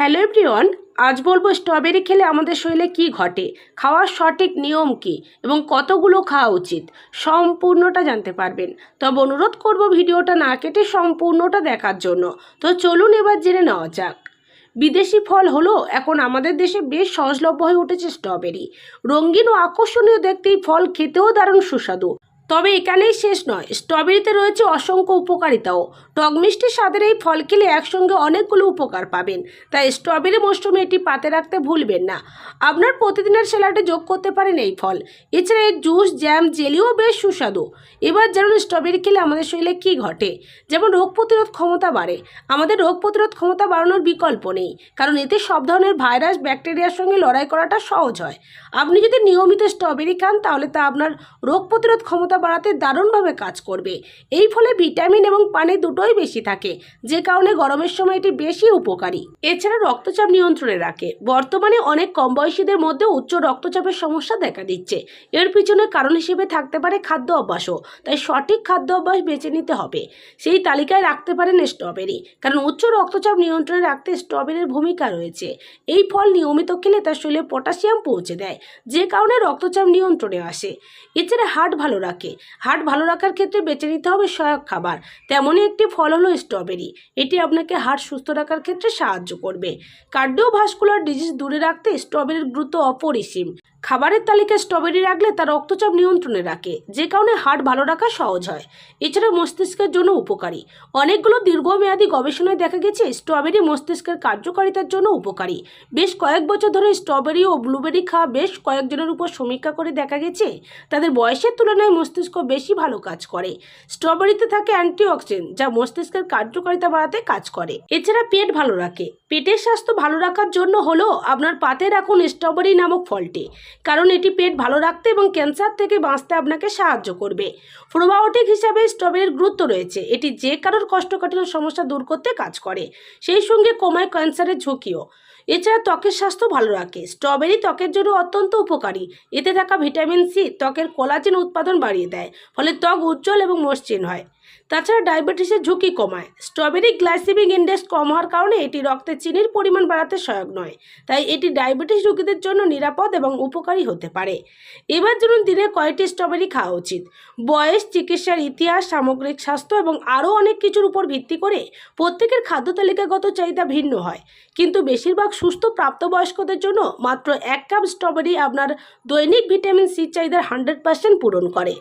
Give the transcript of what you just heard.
Hello everyone, আজ বলব strawberry খেলে আমাদের শরীরে কি ঘটে, খাওয়ার সঠিক নিয়ম কি এবং কতগুলো খাওয়া উচিত, সম্পূর্ণটা জানতে পারবেন। তবে অনুরোধ করব ভিডিওটা না কেটে সম্পূর্ণটা দেখার জন্য। তো চলুন এবার জেনে নেওয়া যাক। বিদেশি ফল হলো এখন আমাদের দেশে বেশ সহজলভ্য হয়ে উঠেছে স্ট্রবেরি। রঙিন ও আকর্ষণীয় দেখতে এই ফল খেতেও দারুণ সুস্বাদু। তবে এখানেই শেষ নয়। স্ট্রবেরিতে রয়েছে অসংখ্য উপকারিতাও। টক মিষ্টি স্বাদের এই ফল খেলে একসঙ্গে অনেকগুলো উপকার পাবেন। তাই স্ট্রবেরি মৌসুমে এটি পাতে রাখতে ভুলবেন না। আপনার প্রতিদিনের স্যালাডে যোগ করতে পারেন এই ফল। এছাড়া এর জুস, জ্যাম, জেলিও বেশ সুস্বাদু। এবার জানুন স্ট্রবেরি খেলে আমাদের শরীরে কী ঘটে। যেমন রোগ প্রতিরোধ ক্ষমতা বাড়ে। আমাদের রোগ প্রতিরোধ ক্ষমতা বাড়ানোর বিকল্প নেই। কারণ এতে সব ধরনের ভাইরাস, ব্যাকটেরিয়ার সঙ্গে লড়াই করাটা সহজ হয়। আপনি যদি নিয়মিত স্ট্রবেরি খান, তাহলে তা আপনার রোগ প্রতিরোধ ক্ষমতা বাড়াতে দারুণভাবে কাজ করবে। এই ফলে ভিটামিন এবং পানি দুটোই বেশি থাকে, যে কারণে গরমের সময় এটি বেশি উপকারী। এছাড়া রক্তচাপ নিয়ন্ত্রণে রাখে। বর্তমানে অনেক কম বয়সীদের মধ্যে উচ্চ রক্তচাপের সমস্যা দেখা দিচ্ছে। এর পিছনে কারণ হিসেবে থাকতে পারে খাদ্য অভ্যাসও, তাই সঠিক খাদ্য অভ্যাস বেছে নিতে হবে। সেই তালিকায় রাখতে পারেন স্ট্রবেরি, কারণ উচ্চ রক্তচাপ নিয়ন্ত্রণে রাখতে স্ট্রবেরির ভূমিকা রয়েছে। এই ফল নিয়মিত খেলে তার শরীরে পটাশিয়াম পৌঁছে দেয়, যে কারণে রক্তচাপ নিয়ন্ত্রণে আসে। এছাড়া হার্ট ভালো রাখে। হার্ট ভালো রাখার ক্ষেত্রে বেছে নিতে হবে সহায়ক খাবার। তেমনই একটি ফল হলো স্ট্রবেরি। এটি আপনাকে হার্ট সুস্থ রাখার ক্ষেত্রে সাহায্য করবে। কার্ডিওভাস্কুলার ডিজিজ দূরে রাখতে স্ট্রবেরির গুরুত্ব অপরিসীম। খাবারের তালিকায় স্ট্রবেরি রাখলে তা রক্তচাপ নিয়ন্ত্রণে রাখে, যে কারণে হার্ট ভালো রাখা সহজ হয়। এছাড়া মস্তিষ্কের জন্য উপকারী। অনেকগুলো দীর্ঘমেয়াদী গবেষণায় দেখা গেছে স্ট্রবেরি মস্তিষ্কের কার্যকারিতার জন্য উপকারী। বেশ কয়েক বছর ধরে স্ট্রবেরি ও ব্লুবেরি খাওয়া বেশ কয়েকজনের উপর সমীক্ষা করে দেখা গেছে, তাদের বয়সের তুলনায় মস্তিষ্ক বেশি ভালো কাজ করে। স্ট্রবেরিতে থাকে অ্যান্টিঅক্সিডেন্ট, যা মস্তিষ্কের কার্যকারিতা বাড়াতে কাজ করে। এছাড়া পেট ভালো রাখে। পেটের স্বাস্থ্য ভালো রাখার জন্য হলো আপনার পাতে রাখুন স্ট্রবেরি নামক ফলটি। কারণ এটি পেট ভালো রাখতে এবং ক্যান্সার থেকে বাঁচতে আপনাকে সাহায্য করবে। প্রোবায়োটিক হিসাবে স্ট্রবেরির গুরুত্ব রয়েছে। এটি যে কারোর কোষ্ঠকাঠিন্য সমস্যা দূর করতে কাজ করে। সেই সঙ্গে কমায় ক্যান্সারের ঝুঁকিও। এছাড়া ত্বকের স্বাস্থ্য ভালো রাখে। স্ট্রবেরি ত্বকের জন্য অত্যন্ত উপকারী। এতে থাকা ভিটামিন সি, ত্বকের কোলাজেন উৎপাদন বাড়িয়ে দেয়। ফলে ত্বক উজ্জ্বল এবং মসৃণ হয়। তাছাড়া ডায়াবেটিসের ঝুঁকি কমায়। স্ট্রবেরি গ্লাইসেমিক ইন্ডেক্স কম হওয়ার কারণে এটি রক্তে চিনির পরিমাণ বাড়াতে সহায়ক নয়, তাই এটি ডায়াবেটিস রোগীদের জন্য নিরাপদ এবং উপকারী হতে পারে। এবার ধরুন দিনে কয়টি স্ট্রবেরি খাওয়া উচিত? বয়স, চিকিৎসার ইতিহাস, সামগ্রিক স্বাস্থ্য এবং আরও অনেক কিছুর উপর ভিত্তি করে প্রত্যেকের খাদ্য তালিকাগত চাহিদা ভিন্ন হয়। কিন্তু বেশিরভাগ সুস্থ প্রাপ্তবয়স্কদের জন্য মাত্র এক কাপ স্ট্রবেরি আপনার দৈনিক ভিটামিন সি চাহিদার হান্ড্রেড পার্সেন্ট পূরণ করে।